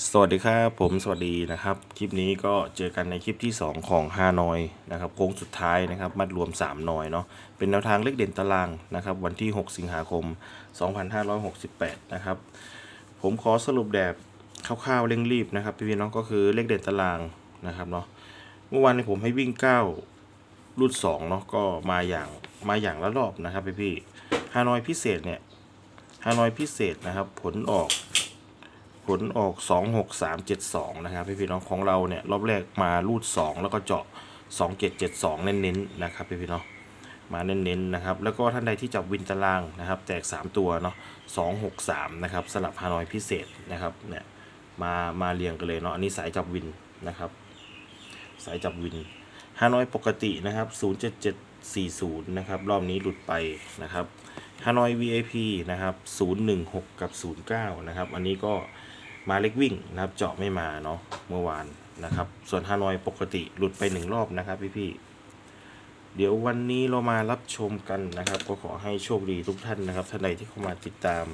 สวัสดีครับผมสวัสดีนะครับ คลิปนี้ก็เจอกันในคลิปที่ 2 ของฮานอยนะครับโค้งสุดท้ายนะครับมัดรวม3นอยเนาะเป็นแนวทางเลขเด่นตารางนะครับวันที่ 6 สิงหาคม 2568 นะครับ ผมขอสรุปแบบคร่าวๆเร่งรีบนะครับพี่ๆน้องก็คือเลขเด่นตารางนะครับเนาะเมื่อวานนี้ผมให้วิ่ง 9 รุ่น2เนาะก็มาอย่างมาอย่างละรอบนะครับพี่ๆฮานอยพิเศษเนี่ยฮานอยพิเศษนะครับผลออก ผลออก 26372 นะครับพี่พี่น้องของเราเนี่ยรอบแรกมารูด 2 แล้วก็เจาะ 2772 เน้นๆนะครับพี่พี่น้องมาเน้นๆนะครับแล้วก็ท่านใดที่จับวินตารางนะครับแตก 3 ตัวเนาะ263 นะครับสลับฮานอยพิเศษนะครับเนี่ยมามาเรียงกันเลยเนาะอันนี้สายจับวินนะครับสายจับวินฮานอยปกตินะครับ 07740 นะครับรอบนี้หลุดไปนะครับ ฮานอย VIP นะครับ016 กับ 09 นะครับ อันนี้ก็มาเล็กวิ่งนะครับ เจาะไม่มาเนาะเมื่อวานนะครับ ส่วนฮานอยปกติหลุดไปหนึ่งรอบนะครับพี่ๆเดี๋ยววันนี้เรามารับชมกันนะครับ ก็ขอให้โชคดีทุกท่านนะครับท่านใดที่เข้ามาติดตาม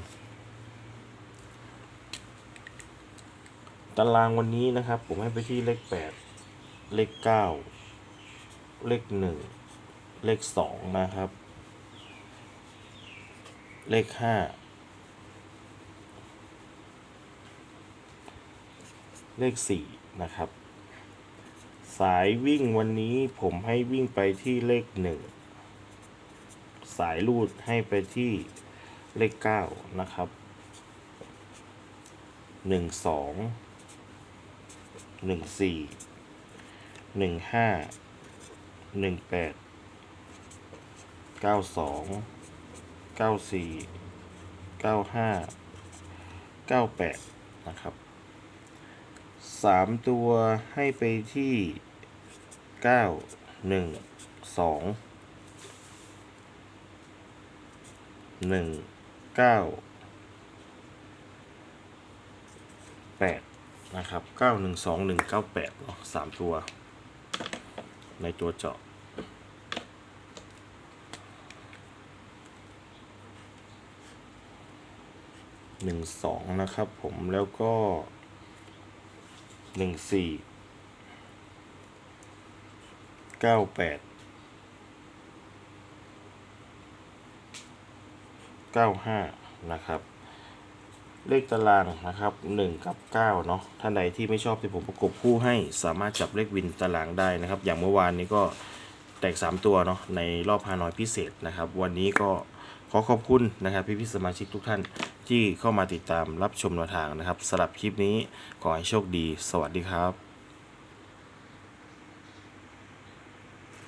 ตารางวันนี้นะครับ ผมให้ไปที่เลข 8 เลข 9 เลข 1 เลข 2 นะครับ เลข5เลข4นะครับ สายวิ่งวันนี้ผมให้วิ่งไปที่เลข1สายรูดให้ไปที่เลข9นะครับ1 2หนึ่งสี่หนึ่งห้าหนึ่งแปดเก้าสอง เก้าสี่เก้าห้าเก้าแปดนะครับสามตัวให้ไปที่เก้าหนึ่งสองหนึ่งเก้าแปดนะครับ912198เนาะสามตัว ในตัวเจาะ หนึ่งสองนะครับผมแล้วก็หนึ่งสี่เก้าแปดเก้าห้านะครับ เลขตารางนะครับ 1 กับ 9 เนาะท่านใดที่ไม่ชอบที่ผมประกบคู่ให้สามารถจับเลขวินตารางได้นะครับ อย่างเมื่อวานนี้ก็แตก 3 ตัวเนาะในรอบฮานอยพิเศษนะครับ วันนี้ก็ ขอขอบคุณนะครับพี่พี่สมาชิกทุกท่านที่เข้ามาติดตามรับชมแนวทางนะครับสำหรับคลิปนี้ขอให้โชคดี สวัสดีครับ